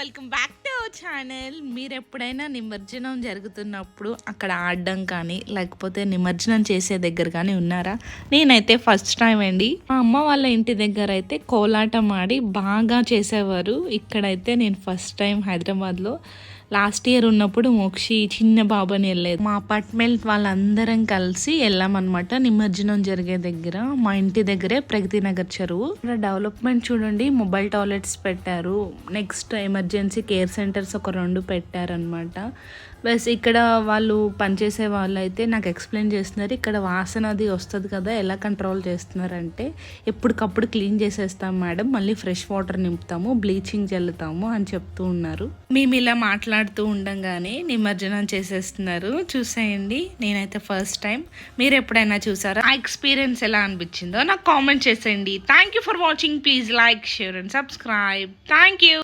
welcome back to hello channel మీరు ఎప్పుడైనా నిమజ్జనం జరుగుతున్నప్పుడు అక్కడ ఆడడం కానీ లేకపోతే నిమజ్జనం చేసే దగ్గర కానీ ఉన్నారా? నేనైతే ఫస్ట్ టైం అండి. మా అమ్మ వాళ్ళ ఇంటి దగ్గర అయితే కోలాటం ఆడి బాగా చేసేవారు. ఇక్కడైతే నేను ఫస్ట్ టైం హైదరాబాద్లో. లాస్ట్ ఇయర్ ఉన్నప్పుడు మోక్షి చిన్న బాబుని వెళ్ళేది. మా అపార్ట్మెంట్ వాళ్ళందరం కలిసి వెళ్ళామన్నమాట నిమజ్జనం జరిగే దగ్గర. మా ఇంటి దగ్గరే ప్రగతి నగర్ చెరువు. డెవలప్మెంట్ చూడండి మొబైల్ టాయిలెట్స్ పెట్టారు. Next emergency care centre centres ఒక రెండు పెట్టారనమాట బస్ ఇక్కడ వాళ్ళు పనిచేసే వాళ్ళు అయితే నాకు ఎక్స్ప్లెయిన్ చేస్తున్నారు ఇక్కడ వాసన అది వస్తుంది కదా ఎలా కంట్రోల్ చేస్తున్నారంటే ఎప్పటికప్పుడు క్లీన్ చేసేస్తాం మేడం మళ్ళీ ఫ్రెష్ వాటర్ నింపుతాము బ్లీచింగ్ చల్లుతాము అని చెప్తూ ఉన్నారు. మేము ఇలా మాట్లాడుతూ ఉండంగానే నిమజ్జనం చేసేస్తున్నారు. చూసేయండి నేనైతే ఫస్ట్ టైం మీరు ఎప్పుడైనా చూసారా? ఆ ఎక్స్పీరియన్స్ ఎలా అనిపించిందో నాకు కామెంట్ చేసేయండి. Thank you for watching please like share and subscribe thank you